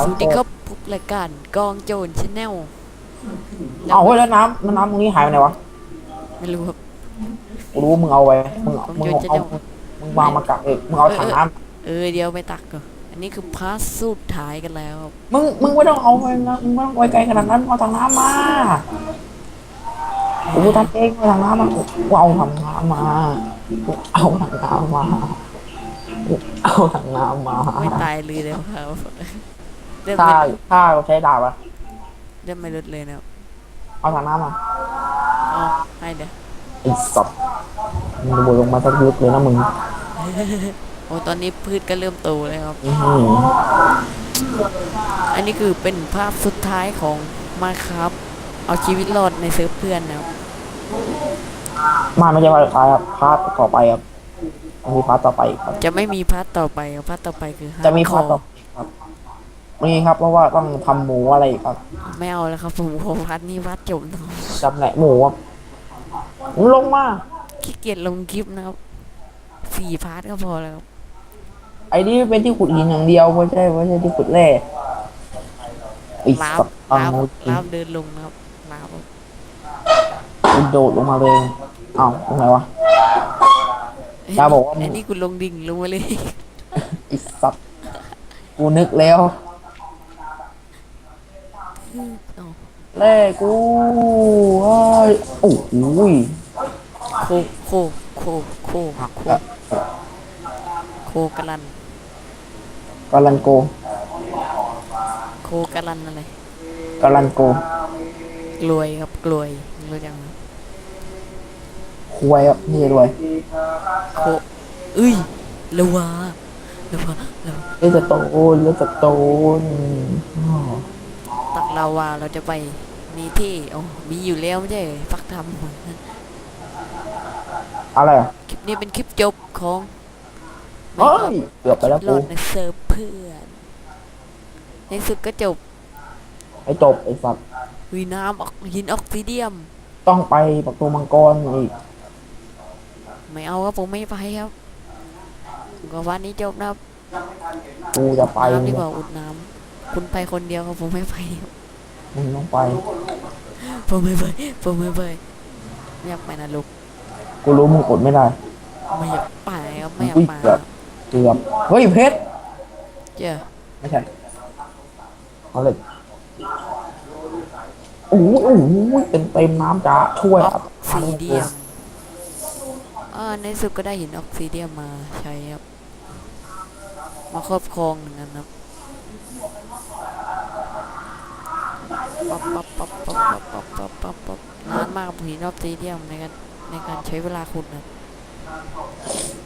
ขายสวัสดีครับพวกรายการกองโจรชาแนลเอาเฮ้ยแล้วน้ำแล้วน้ำตรงนี้หายไปไหนวะไม่รู้ครับ กูรู้ว่ามึงเอาไว้มึงเอาผมมึงโยนเอาจะเอาเอามึงวางมากักเองมึงเอาถังน้เออเดี๋ยวไปตักก่อนอันนี้คือพาร์ทสุดท้ายกันแล้วครับำมึงมึงไม่ต้องเอาไปนะมึงไม่ต้องไว้ไกลขนาดนั้นเอาถังน้ำมากูทำเองเอาถังน้ำมากูเอาถังน้ำมากูเอาถังน้ำมากูเอาถังน้ำมาไม่ตายเลยแล้วครับ เริ่มถ้าไม่ถ้าเราใช้ดาบอะเริ่มไม่ลดเลยนะครับเอาถังน้ำมาเอาให้เดี๋ยวไอ้สัตว์มึงจะบดลงมาสักลึกเลยนะมึงโอ้ตอนนี้พืชก็เริ่มโตแล้วครับ อื้อหืออันนี้คือเป็นภาพสุดท้ายของมาครับ เอาชีวิตรอดในเซิร์ฟเพื่อนนะครับ มาไม่ใช่พาร์ทสุดท้ายครับพาร์ทต่อไปครับมีพาร์ทต่อไปอีกครับ จะไม่มีพาร์ทต่อไปครับพาร์ทต่อไปคือจะมีพาร์ท hardcore ต่อไปครับ มีครับ เพราะว่าต้องทำหมูอะไรอีกครับไม่เอาแล้วครับผมผมพาร์ทนี้พาร์ทจบนะครับจำแหนกหมูครับมึงลงมา ขี้เกียจลงคลิปนะครับสี่พาร์ทก็พอแล้วครับไอ้นี่เป็นที่ขุดหินอย่างเดียวไม่ใช่ไม่ใช่ที่ขุดแร่ไอ้ลาสับตว์ตังลาบมูลาบเดินลงนะครับลาบกูโดดลงมาเลยอ้าวตรงไหนวะ ลาบบอกว่า ไอ้นี่กูลงดิ่งลงมาเลย ไอ้สัตว์กูนึกแล้ว เอา แร่กูเอ้ยโอ้โหยโคโคโคโคโคโคกะลันกาลันโกโคกะลันอะไรกาลันโกกลวยครับกลวยรู้จักไหมควยครับนี่ด้วยโคเอ้ยละวาละวาละวาเลือดจะโตนเลือดจะโตนอ้าวตักลาวาเราจะไป นี่ที่โอ้มีอยู่แล้วไม่ใช่เหรอฟักทำอะไรอะคลิปนี้เป็นคลิปจบของเฮ้ยเกือบไปแล้วรกูอดในเซิร์ฟเพื่อนในสุดก็จบไอ้จบไอ้สัตว์วิน้ำออกหินออกซิเดียม ต้องไปประตูมังกรอีกไม่เอาครับผมไม่ไปครับก็วันนี้จบนะครับกูจะไปน้ำดีกว่าอุดน้ำคุณไปคนเดียวครับผมไม่ไปครับ มึงต้องไป ผมไม่ไปผมไม่ไปไม่อยากไปนะลูกกูรู้มึงอดไม่ได้ไม่อยากไปครับไม่อยากอุ๊ยไปเกือบเกือบเฮ้ยเพชรเจ้าไม่ใช่เอาเลยโอ้โหโอ้โหเต็มเต็มๆน้ำจ้าช่วยอครัอบกซิเดียมอ่าในสุดก็ได้หินออกซิเดียมมาใช้ครับ มาครอบครองหนึ่งอันครับ ปั๊บปั๊บปั๊บปั๊บปั๊บปั๊บปั๊บปั๊บนานมากครับหินออกซิเดียมในการในการใช้เวลาขุดนะ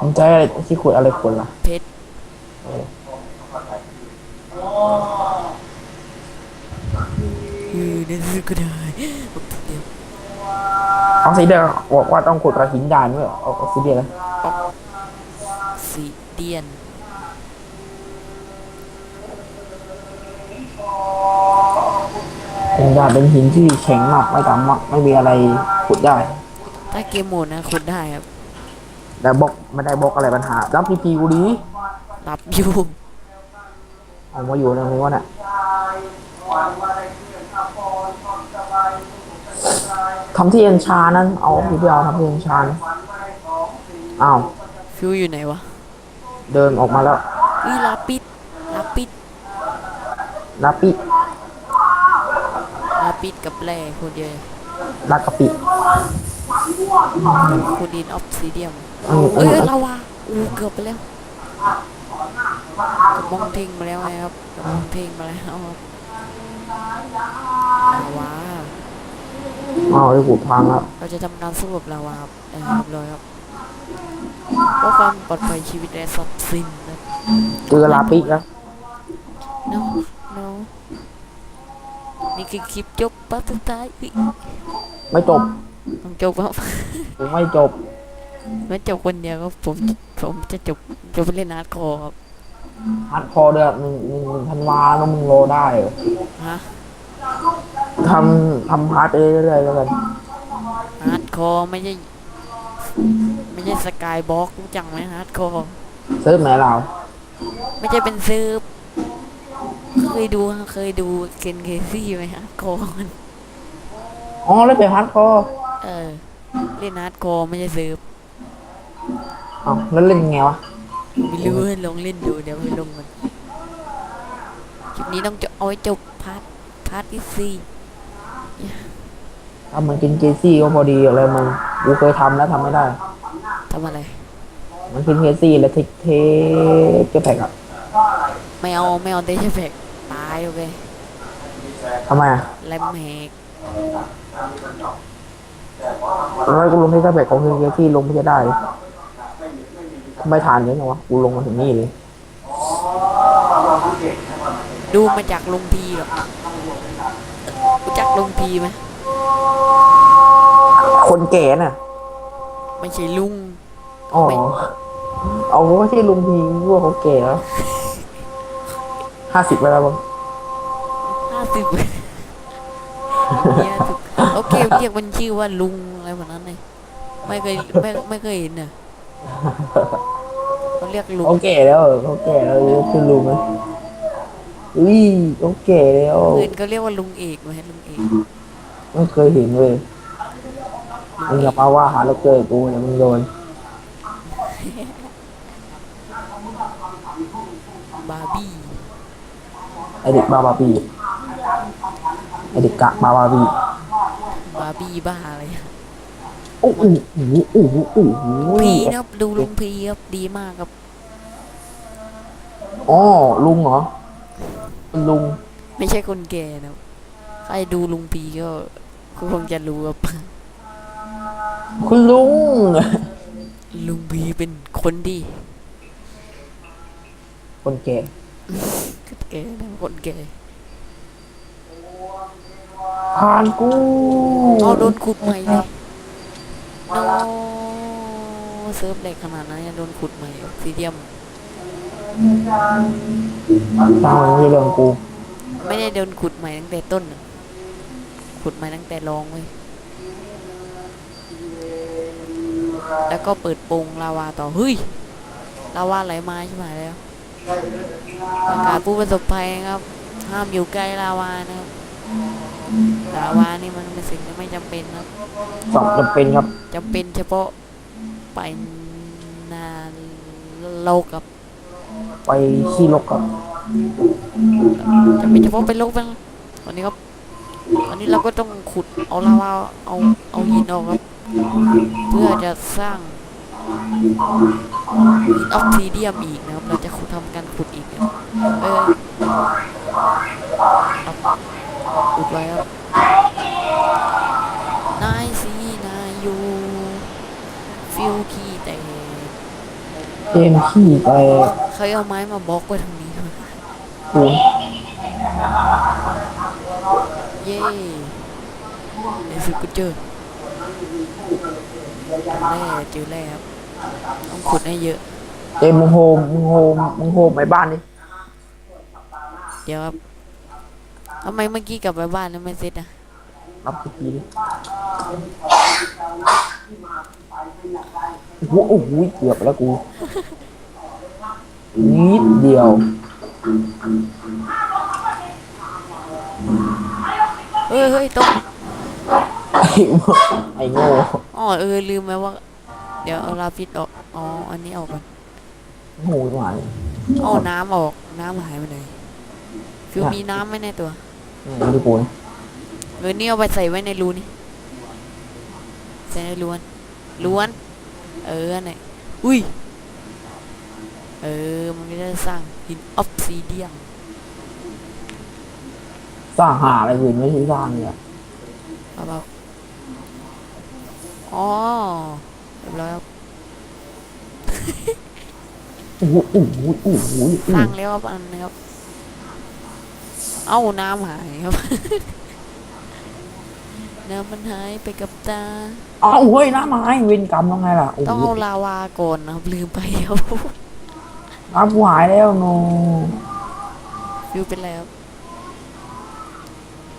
มึงจะให้ที่ขุดอะไรขุดล่ะเพชรเออในสุดก็ได้ออกซิเดียมออกซิเดียนบอกว่าต้องขุดกระหินดานด้วยเอออกซิเดียนเลย หินด่านเป็นหินที่แข็งมากไม่สามารถไม่มีอะไรขุดได้ถ้าเกมโหมดนะขุดได้ครับแต่บล็อกไม่ได้บล็อกอะไรปัญหา รับพีพีกูดีรับอยู่เอามาอยู่ในนี้วะเนี่ยทำที่เอ็นชานั้นเอาพี่เดียวทำที่เอ็นชานอ้าวฟิวอยู่ไหนวะเดินออกมาแล้วอุ้ยลาปิดลาปิดลาปิลา ปิดกับแร่คนเดียวลากะปิคูดินออฟซิเดียมเออเอเอ้ยอลาวาอู้เกือบไปแล้วกระมองเทงมาแล้วไงครับกระมองเทงมาแล้วครับลาวาเอาไอ้กูพังแล้วเราจะทำการสู้กับลาวาครับเออเรียบร้อยครับเพราะความปลอดภัยชีวิตและทรัพย์สินนะ เจอลาปิแล้ว no no นี่คือคลิปจบปัสุดท้ายอุ๊ยไม่จบต้องจบครับกูไม่จบ ไม่จบคนเดียวครับผมผมจะจบจบไปเล่นอาร์ตคอร์ครับ ฮัดพอเดือนหนึ่งหนึ่งหนึ่งธันวาแล้วมึงโลได้เหรอฮะ ทำทำพาร์ทไปเรื่อยๆแล้วกันอาร์ตคอร์ไม่ใช่ ไม่ใช่สกายบ็อกรู้จักไหมอาร์ตคอร์เซิร์ฟไหนเรา ไม่ใช่เป็นซื้อคือ เคยดูเคยดูเคนเคซี่ไหมฮะโกมันอ๋อแล้วเป็นฮาร์ดคอร์เออ เล่นนัดโกไม่ใช่เซิร์ฟอ๋อแล้วเล่นยังไงวะ ไม่รู้ลองเล่นดูเดี๋ยวไปลงมันคลิปนี้ต้องจะเอาไว้จบพาร์ทพาร์ทที่สี่ทำเหมือนกินเจซี่ก็พอดีอะไรมึงกูเคยทำแล้วทำไม่ได้ ทำอะไร มันกินเจซี่แล้วเทคเทเก็บแพ็กอะไม่เอาไม่เอาเดชแพกตายโอเคทำไมอะแลมแฮกแล้วกูลงที่เก็บแพ็กของเจซี่ลงไม่ใช่ได้ทำไมทานเยอะจังวะกูลงมาถึงนี่เลยดูมาจากลุงพีหรอรู้จักลุงพีไหมคนแก่น่ะ ไม่ใช่ลุงอ๋อไม่เอาว่าที่ลุงพีพวกเขาแก่แล้วห้าสิบแล้วบ้างห้า สิบเนี่ยถูกโอเคเรียกมันชื่อว่าลุงอะไรแบบนั้นเลยไม่เคยไม่ไม่เคยเห็นน่ะเขาเรียกลุงเขาแก่แล้วเหรอเขาแก่แล้วเรียกคือลุงไหมอุ้ยเขาแก่แล้วอื่นก็เรียกว่าลุงเอกไหมลุงเอกไม่เคยเห็นเลยมึงอย่ามาว่าหาเราเกิดกูอย่ามึงโดนบาร์บี้ไอเด็กบาบาบี ไอเด็กกะบาบาบีบาร์บี้บ้าอะไรอะโอ้โหโอ้โหโอ้โหโอ้โหพีนะครับดูลุงพีครับดีมากครับ อ๋อลุงเหรอเป็นลุงไม่ใช่คนแก่นะครับใครดูลุงพีก็ก็คงจะรู้ครับคุณลุง ลุงพีเป็นคนดีคนแก่ คนแก่นะคนแก่ ผ่านกูเอาโดนขุดใหม่เลยโนเซิร์ฟเด็กขนาดนั้นยังโดนขุดใหม่ออกซิเดียมสร้างมันไม่ใช่เรื่องกู ไม่ได้โดนขุดใหม่ตั้งแต่ต้นน่ะขุดใหม่ตั้งแต่รองเว้ยแล้วก็เปิดโปงลาวาต่อเฮ้ยลาวาไหลมาใช่ไหมแล้วประกาศผู้ประสบภัยครับ ห้ามอยู่ใกล้ลาวานะครับ ลาวานี่มันเป็นสิ่งที่ไม่จำเป็นนะครับสอบจำเป็นครับจำเป็นเฉพาะไปนาโลกกับไปขี้ลกครับจำเป็นเฉพาะเป็นโลกเป็นวันนี้ครับวันนี้เราก็ต้องขุดเอาลาวาเอาเอาหินออกครับ เพื่อจะสร้างหินออกซิเดียมอีกนะครับ เราจะขุดทำการขุดอีกนะครับเออครับ อุดไว้ครับนายซีนายยูฟิวขี้แต่เกมขี้ไปเคยเอาไม้มาบล็อกไว้ทางนี้ครับกูเย้ในสุดก็เจอแร่เจอแร่ครับต้องขุดให้เยอะเกมมึงโฮมมึงโฮมมึงโฮมไอ้บ้านนี่เดี๋ยวครับ ทำไมเมื่อกี้กลับไปบ้านแล้วไม่เสร็จอะรับสักทีดิโอ้โหโอ้โหเกือบแล้วกูนิดเดียว เฮ้ยเฮ้ยตกไอ้โง่ไอ้โง่อ๋อเออลืมไปว่า เดี๋ยวเอาลาฟิตออกอ๋ออันนี้ออกก่อนโง่หวานเอาน้ำออกน้ำหายไปไหนฟิวมีน้ำไหมในตัว นี่ดูกูนะเออนี่เอาไปใส่ไว้ในรูนี่ใส่ในล้วนล้วน เอออันไหนอุ้ย เออ มันก็จะสร้างหินออฟซิเดียมสร้างหาอะไรอื่นไม่ใช่สร้างเนี่ยเอาเปล่าอ๋อเรียบร้อยครับโอ้โหโอ้โหโอ้โหสร้างแล้วครับอันนะครับ เอ้าน้ำหายครับ น้ำมันหายไปกับตา อ้าวเฮ้ยน้ำไม้เวรกรรมต้องไงล่ะโอ้ต้องโหเอาลาวาก่อนนะครับลืมไปครับน้ำกูหายแล้วโนฟิวเป็นแล้ว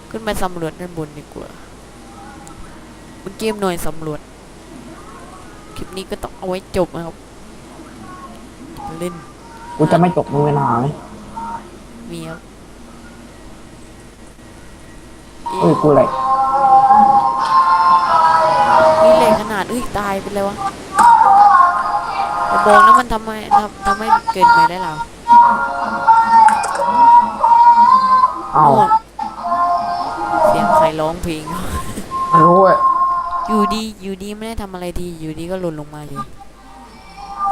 ขึ้นไปสำรวจด้านบนดีกว่าเมื่อกี้หน่วยสำรวจ คลิปนี้ก็ต้องเอาไว้จบนะครับเล่น กูจะไม่ตกมึงเป็นหาไหมมีครับ เอ้ยกูอะไรมีเหล็กขนาดเอ้ยตายไปเลยวะอย่าบอกนะมันทำไมทำทำให้เกิดใหม่ได้หรอเอาโน่นเสียงใครร้องเพลง ไม่รู้เว้ยอยู่ดีอยู่ดีไม่ได้ทำอะไรดี อยู่ดีก็หล่นลงมาเลย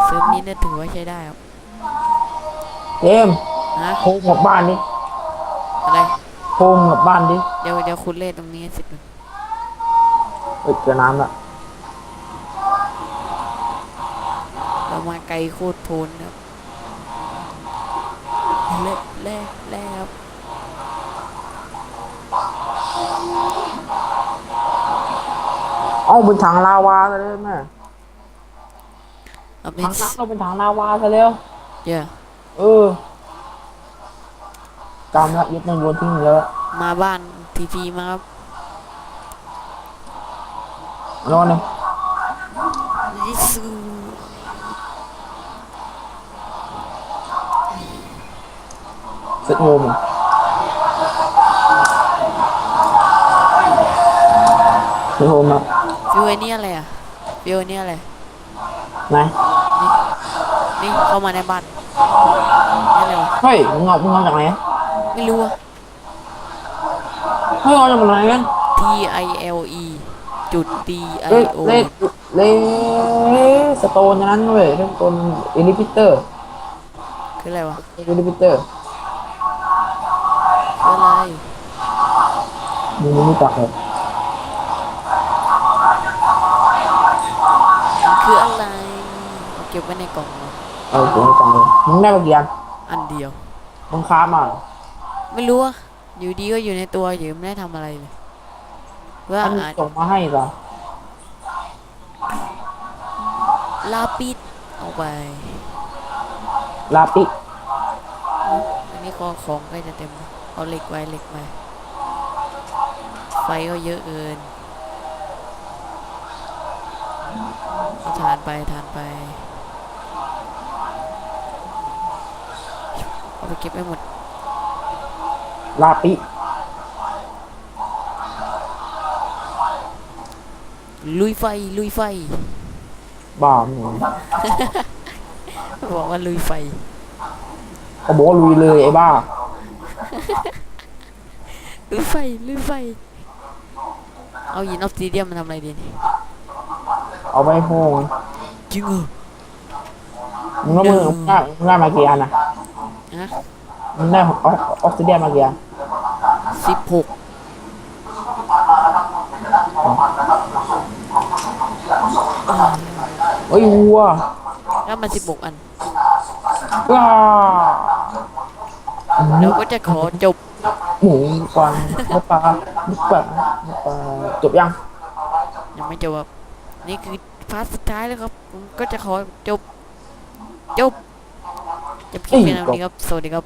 เซิร์ฟนี้เนี่ยถือว่าใช้ได้ครับเจมส์ฮะโค้งกลับบ้านดิอะไร โค้งกลับบ้านดิเดี๋ยวเดี๋ยวคุณเล่นตรงนี้ให้เสร็จก่อนเอ้ยเจอน้ำละเรามาไกลโคตรโพนครับเละเละเละครับเอาเป็นถังลาวาซะเลยแม่เอาเป็ถันงน้ำเราเป็นถังลาวาซะเร็วเดี๋ยวเออ กำละยึดในวนทิ้งเยอะมาบ้านทีพีมาครับนอนเลยลิซูเซ็ตโฮมอะเซ็ตโฮมอะฟิวไอ้นี่อะไรอะฟิวไอ้นี่อะไรไหนนี่นี่เข้ามาในบ้านนี่อะไรวะเฮ้ยมึงเอามึงเอาจากไหน ไม่รู้อะเฮ้ยเอาจากไหนกัน T I L E จุด D I เล่ O เล่เล่สโตนอย่างนั้นเว้ยเล่นสโตนเอลิพิเตอร์คืออะไรวะเอลิพิเตอร์คืออะไรมึงไม่รู้จักเลยมันคืออะไรเอาเก็บไว้ในกล่องเหรอเออกูไม่ฟังเลยมึงได้มากี่อันอันเดียวมึงค้ามาเหรอ ไม่รู้อะอยู่ดีก็อยู่ในตัวอยู่ไม่ได้ทำอะไรเลยว่าอันนี้อาจส่งมาให้เหรอลาปิดเอาไปลาปิอันนี้ก็ของก็จะเต็มแล้วเอาเหล็กไว้เหล็กไว้ไฟก็เยอะเกินเอาทานไปทานไปเอาไปเก็บไปหมด ลาปิ ลุยไฟ ลุยไฟ บ้ามึงบอกว่าลุยไฟ เขาบอกว่าลุยเลยไอ้บ้า ลุยไฟ ลุยไฟ เอาหินออฟซิเดียมมาทำอะไรดีนี่เอาไปโห้งจริงเหรอมึงก็มึงมึงได้มึงได้มากี่อันนะฮะมึงได้ออกออกซิเดียนมากี่อันสิบ หกเฮ้ยวัวแล้วมันสิบหกอัน ว้าเดี๋ยวก็จะขอจบหมูกวางหมูปลาหมูปลาหมูปลาจบยัง ยังไม่จบครับนี่คือพาร์ทสุดท้ายแล้วครับผมก็จะขอจบ จบจะพิมพ์เพียงเท่านี้ครับ สวัสดีครับ